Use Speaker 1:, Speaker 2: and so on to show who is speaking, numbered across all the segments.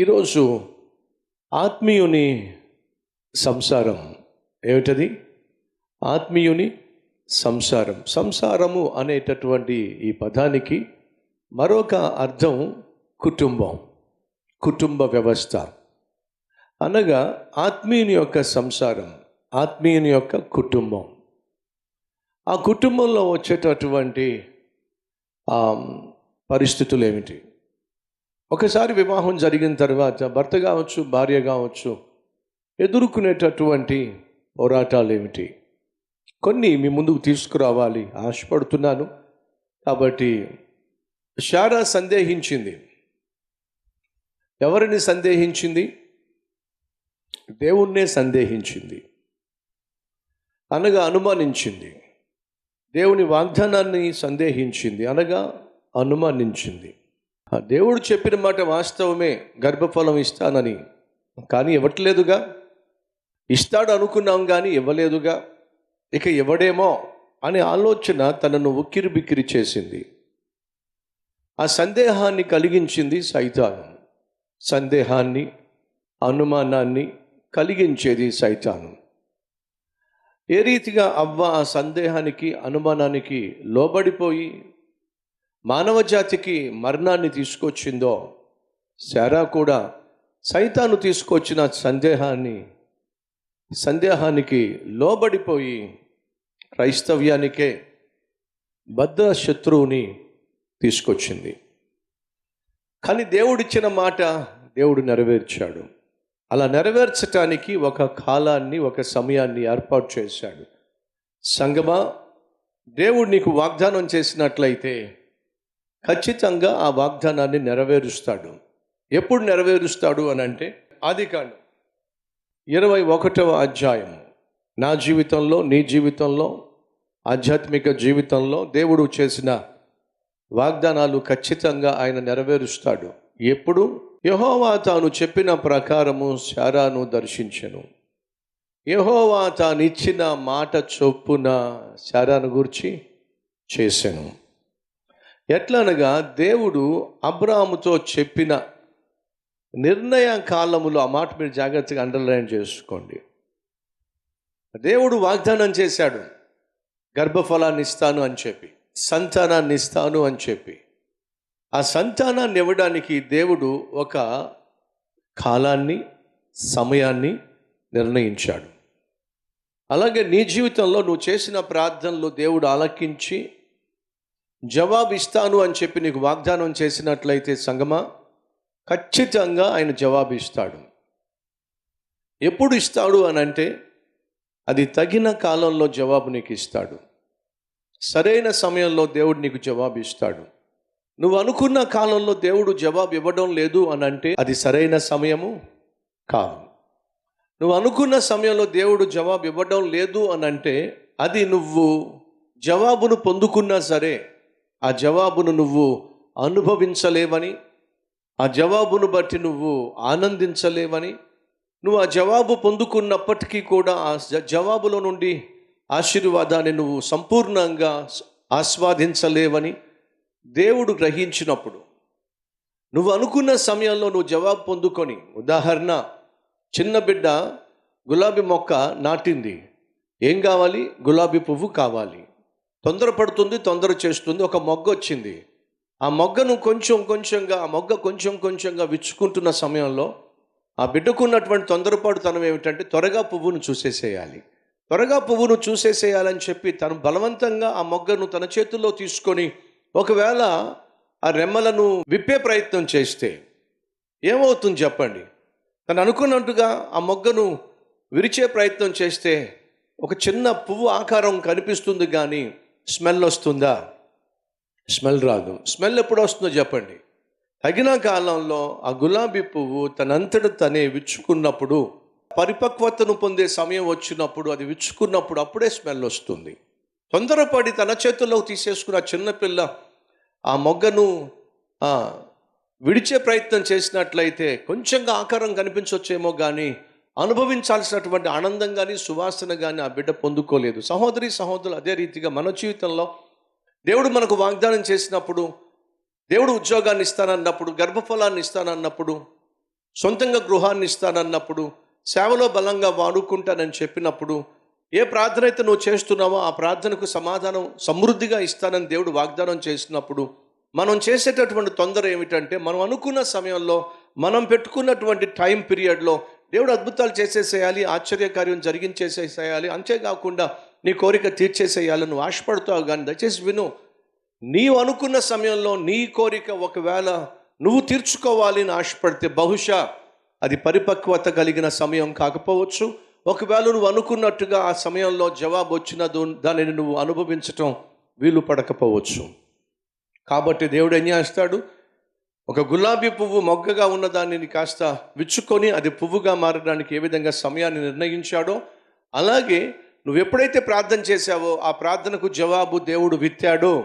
Speaker 1: ఈరోజు ఆత్మీయుని సంసారం. ఏమిటది? ఆత్మీయుని సంసారం. సంసారము అనేటటువంటి ఈ పదానికి మరొక అర్థం కుటుంబం కుటుంబ వ్యవస్థ. అనగా ఆత్మీయుని యొక్క సంసారం ఆత్మీయుని యొక్క కుటుంబం. ఆ కుటుంబంలో వచ్చేటటువంటి పరిస్థితులు ఏమిటి ఒకసారి వివాహం జరిగిన తర్వాత భర్త కావచ్చు భార్య కావచ్చు ఎదుర్కొనేటటువంటి పోరాటాలు ఏమిటి కొన్ని మీ ముందుకు తీసుకురావాలి ఆశపడుతున్నాను. కాబట్టి షారా సందేహించింది. ఎవరిని సందేహించింది? దేవుణ్ణే సందేహించింది. అనగా అనుమానించింది. దేవుని వాగ్దానాన్ని సందేహించింది. అనగా అనుమానించింది. ఆ దేవుడు చెప్పిన మాట వాస్తవమే గర్భఫలం ఇస్తానని. కానీ ఇవ్వట్లేదుగా. ఇస్తాడు అనుకున్నాం కానీ ఇవ్వలేదుగా. ఇక ఇవ్వడేమో అనే ఆలోచన తనను ఉక్కిరి బిక్కిరి చేసింది. ఆ సందేహాన్ని కలిగించింది సైతాను. సందేహాన్ని అనుమానాన్ని కలిగించేది సైతాను. ఏ రీతిగా అవ్వ ఆ సందేహానికి అనుమానానికి లోబడిపోయి మానవ జాతికి మరణాన్ని తీసుకొచ్చిందో శారా కూడా సైతాను తీసుకొచ్చిన సందేహాన్ని సందేహానికి లోబడిపోయి క్రైస్తవ్యానికే బద్ధ శత్రువుని తీసుకొచ్చింది. కానీ దేవుడిచ్చిన మాట దేవుడు నెరవేర్చాడు. అలా నెరవేర్చటానికి ఒక కాలాన్ని ఒక సమయాన్ని ఏర్పాటు చేశాడు. సంగమా దేవుడు నీకు వాగ్దానం చేసినట్లయితే ఖచ్చితంగా ఆ వాగ్దానాన్ని నెరవేరుస్తాడు. ఎప్పుడు నెరవేరుస్తాడు అని అంటే ఆది కాండం ఇరవై ఒకటవ అధ్యాయం నా జీవితంలో నీ జీవితంలో ఆధ్యాత్మిక జీవితంలో దేవుడు చేసిన వాగ్దానాలు ఖచ్చితంగా ఆయన నెరవేరుస్తాడు. ఎప్పుడు? యహోవా తాను చెప్పిన ప్రకారము శారాను దర్శించను. యహోవా తానిచ్చిన మాట చొప్పున శారాను గూర్చి చేశాను ఎట్లనగా దేవుడు అబ్రాముతో చెప్పిన నిర్ణయ కాలములో ఆ మాట మీరు జాగ్రత్తగా అండర్లైన్ చేసుకోండి. దేవుడు వాగ్దానం చేశాడు గర్భఫలాన్ని ఇస్తాను అని చెప్పి సంతానాన్ని ఇస్తాను అని చెప్పి. ఆ సంతానాన్ని ఇవ్వడానికి దేవుడు ఒక కాలాన్ని సమయాన్ని నిర్ణయించాడు. అలాగే నీ జీవితంలో నువ్వు చేసిన ప్రార్థనలు దేవుడు ఆలకించి జవాబు ఇస్తాను అని చెప్పి నీకు వాగ్దానం చేసినట్లయితే సంగమా? ఖచ్చితంగా ఆయన జవాబు ఇస్తాడు ఎప్పుడు ఇస్తాడు అని అంటే అది తగిన కాలంలో జవాబు నీకు ఇస్తాడు సరైన సమయంలో దేవుడు నీకు జవాబు ఇస్తాడు నువ్వు అనుకున్న కాలంలో దేవుడు జవాబు ఇవ్వడం లేదు అని అంటే అది సరైన సమయము కాదు. నువ్వు అనుకున్న సమయంలో దేవుడు జవాబు ఇవ్వడం లేదు అని అంటే అది నువ్వు జవాబును పొందుకున్నా సరే ఆ జవాబును నువ్వు అనుభవించలేవని ఆ జవాబును బట్టి నువ్వు ఆనందించలేవని నువ్వు ఆ జవాబు పొందుకున్నప్పటికీ కూడా ఆ జ- జవాబులో నుండి ఆశీర్వాదాన్ని నువ్వు సంపూర్ణంగా ఆస్వాదించలేవని దేవుడు గ్రహించినప్పుడు. నువ్వు అనుకున్న సమయంలో నువ్వు జవాబు పొందుకొని ఉదాహరణ చిన్న బిడ్డ గులాబీ మొక్క నాటింది. ఏం కావాలి? గులాబీ పువ్వు కావాలి. తొందరపడుతుంది తొందర చేస్తుంది. ఒక మొగ్గ వచ్చింది. ఆ మొగ్గను కొంచెం కొంచెంగా ఆ మొగ్గ కొంచెం కొంచెంగా విచ్చుకుంటున్న సమయంలో ఆ బిడ్డకున్నటువంటి తొందరపాటుతనం ఏమిటంటే త్వరగా పువ్వును చూసేసేయాలి. త్వరగా పువ్వును చూసేసేయాలని చెప్పి తను బలవంతంగా ఆ మొగ్గను తన చేతుల్లో తీసుకొని ఒకవేళ ఆ రెమ్మలను విప్పే ప్రయత్నం చేస్తే ఏమవుతుంది చెప్పండి? తను అనుకున్నట్టుగా ఆ మొగ్గను విరిచే ప్రయత్నం చేస్తే ఒక చిన్న పువ్వు ఆకారం కనిపిస్తుంది కానీ స్మెల్ వస్తుందా? స్మెల్ రాదు. స్మెల్ ఎప్పుడు వస్తుందో చెప్పండి. తగిన కాలంలో ఆ గులాబీ పువ్వు తనంతట తనే విచ్చుకున్నప్పుడు పరిపక్వతను పొందే సమయం వచ్చినప్పుడు అది విచ్చుకున్నప్పుడు అప్పుడే స్మెల్ వస్తుంది. తొందరపడి తన చేతుల్లోకి తీసేసుకున్న చిన్నపిల్ల ఆ మొగ్గను విడిచే ప్రయత్నం చేసినట్లయితే కొంచెంగా ఆకారం కనిపించవచ్చేమో కానీ అనుభవించాల్సినటువంటి ఆనందం కానీ సువాసన కానీ ఆ బిడ్డ పొందుకోలేదు. సహోదరి సహోదరులు అదే రీతిగా మన జీవితంలో దేవుడు మనకు వాగ్దానం చేసినప్పుడు దేవుడు ఉద్యోగాన్ని ఇస్తానన్నప్పుడు గర్భఫలాన్ని ఇస్తానన్నప్పుడు సొంతంగా గృహాన్ని ఇస్తానన్నప్పుడు సేవలో బలంగా వాడుకుంటానని చెప్పినప్పుడు ఏ ప్రార్థన అయితే నువ్వు చేస్తున్నావో ఆ ప్రార్థనకు సమాధానం సమృద్ధిగా ఇస్తానని దేవుడు వాగ్దానం చేసినప్పుడు మనం చేసేటటువంటి తొందర ఏమిటంటే మనం అనుకున్న సమయంలో మనం పెట్టుకున్నటువంటి టైం పీరియడ్లో దేవుడు అద్భుతాలు చేసేసేయాలి ఆశ్చర్యకార్యం జరిగించేసేసేయాలి. అంతేకాకుండా నీ కోరిక తీర్చేసేయాలి నువ్వు ఆశపడుతావు కానీ దయచేసి విను నీవు అనుకున్న సమయంలో నీ కోరిక ఒకవేళ నువ్వు తీర్చుకోవాలి అని ఆశపడితే బహుశా అది పరిపక్వత కలిగిన సమయం కాకపోవచ్చు. ఒకవేళ నువ్వు అనుకున్నట్టుగా ఆ సమయంలో జవాబు వచ్చిన దో- దానిని నువ్వు అనుభవించటం వీలు పడకపోవచ్చు కాబట్టి దేవుడు ఏం చేస్తాడు? ఒక గులాబీ పువ్వు మొగ్గగా ఉన్న దానిని కాస్త విచ్చుకొని అది పువ్వుగా మారడానికి ఏ విధంగా సమయాన్ని నిర్ణయించాడో అలాగే నువ్వు ఎప్పుడైతే ప్రార్థన చేశావో ఆ ప్రార్థనకు జవాబు దేవుడు విత్తాడో.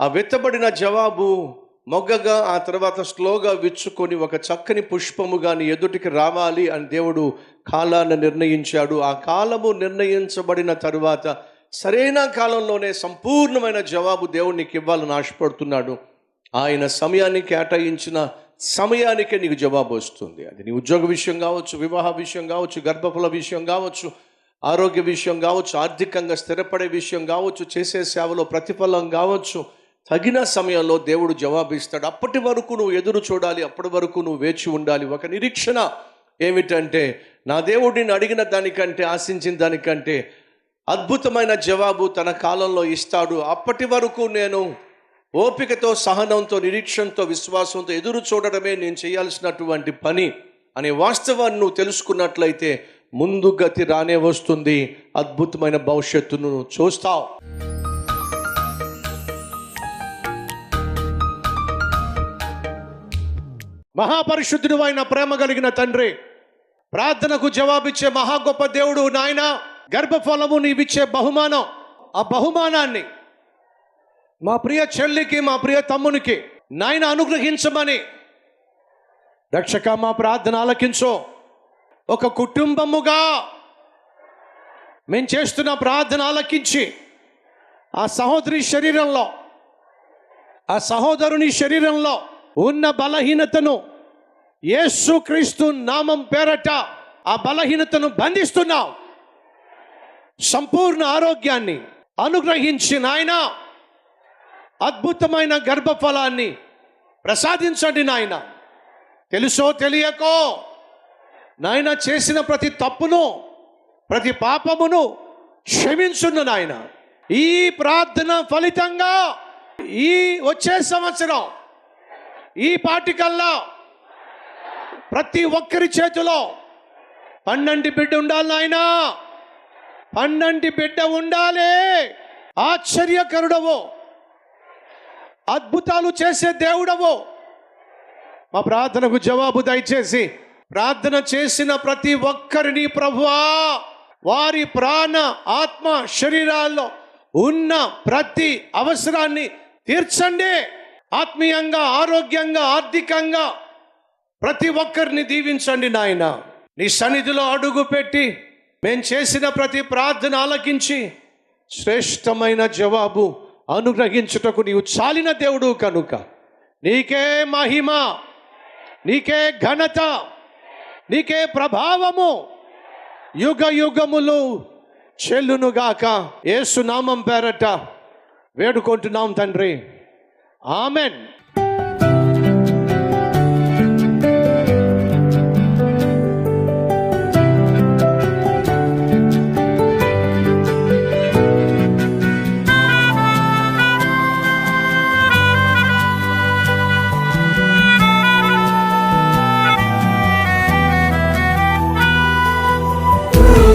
Speaker 1: ఆ విత్తబడిన జవాబు మొగ్గగా ఆ తర్వాత స్లోగా విచ్చుకొని ఒక చక్కని పుష్పముగా నీ ఎదుటికి రావాలి అని దేవుడు కాలాన్ని నిర్ణయించాడు. ఆ కాలము నిర్ణయించబడిన తరువాత సరైన కాలంలోనే సంపూర్ణమైన జవాబు దేవుడు నీకు ఇవ్వాలని ఆశపడుతున్నాడు. ఆయన సమయాన్ని కేటాయించిన సమయానికే నీకు జవాబు వస్తుంది. అది నీ ఉద్యోగ విషయం కావచ్చు వివాహ విషయం కావచ్చు గర్భఫల విషయం కావచ్చు ఆరోగ్య విషయం కావచ్చు ఆర్థికంగా స్థిరపడే విషయం కావచ్చు చేసే సేవలో ప్రతిఫలం కావచ్చు. తగిన సమయంలో దేవుడు జవాబిస్తాడు అప్పటి వరకు నువ్వు ఎదురు చూడాలి అప్పటి వరకు నువ్వు వేచి ఉండాలి. ఒక నిరీక్షణ ఏమిటంటే నా దేవుడిని అడిగిన దానికంటే ఆశించిన దానికంటే అద్భుతమైన జవాబు తన కాలంలో ఇస్తాడు. అప్పటి వరకు నేను ఓపికతో సహనంతో నిరీక్షణతో విశ్వాసంతో ఎదురు చూడడమే నేను చేయాల్సినటువంటి పని అనే వాస్తవాన్ని నువ్వు తెలుసుకున్నట్లయితే ముందు గతి రానే వస్తుంది. అద్భుతమైన భవిష్యత్తును నువ్వు చూస్తావు. మహాపరిశుద్ధుడు ఆయన ప్రేమ కలిగిన తండ్రి ప్రార్థనకు జవాబిచ్చే మహా గొప్ప దేవుడు నాయన గర్భఫలము నీవిచ్చే బహుమానం. ఆ బహుమానాన్ని మా ప్రియ చెల్లికి మా ప్రియ తమ్మునికి నాయన అనుగ్రహించమని రక్షక మా ప్రార్థన ఆలకించో. ఒక కుటుంబముగా మేము చేస్తున్న ప్రార్థన ఆలకించి ఆ సహోదరి శరీరంలో ఆ సహోదరుని శరీరంలో ఉన్న బలహీనతను యేసుక్రీస్తు నామం పేరట ఆ బలహీనతను బంధిస్తున్నాం. సంపూర్ణ ఆరోగ్యాన్ని అనుగ్రహించి నాయన అద్భుతమైన గర్భఫలాన్ని ప్రసాదించండి నాయన. తెలుసో తెలియకో? నాయన చేసిన ప్రతి తప్పును ప్రతి పాపమును క్షమించున్న నాయన. ఈ ప్రార్థన ఫలితంగా ఈ వచ్చే సంవత్సరం ఈ పాటికల్లా ప్రతి ఒక్కరి చేతిలో పన్నెండు బిడ్డ ఉండాలి నాయనా. పన్నెండు బిడ్డ ఉండాలి. ఆశ్చర్యకరుడవు. అద్భుతాలు చేసే దేవుడవో. మా ప్రార్థనకు జవాబు దయచేసి ప్రార్థన చేసిన ప్రతి ఒక్కరిని ప్రభువా వారి ప్రాణ ఆత్మ శరీరాల్లో ఉన్న ప్రతి అవసరాన్ని తీర్చండి. ఆత్మీయంగా ఆరోగ్యంగా ఆర్థికంగా ప్రతి ఒక్కరిని దీవించండి నాయన. నీ సన్నిధిలో అడుగు పెట్టి మేము చేసిన ప్రతి ప్రార్థన ఆలకించి శ్రేష్టమైన జవాబు అనుగ్రహించుటకు నీవు చాలిన దేవుడు కనుక. నీకే మహిమ నీకే ఘనత నీకే ప్రభావము. యుగ యుగములు చెల్లునుగాక ఏసునామం పేరట వేడుకుంటున్నాం తండ్రి. ఆమెన్.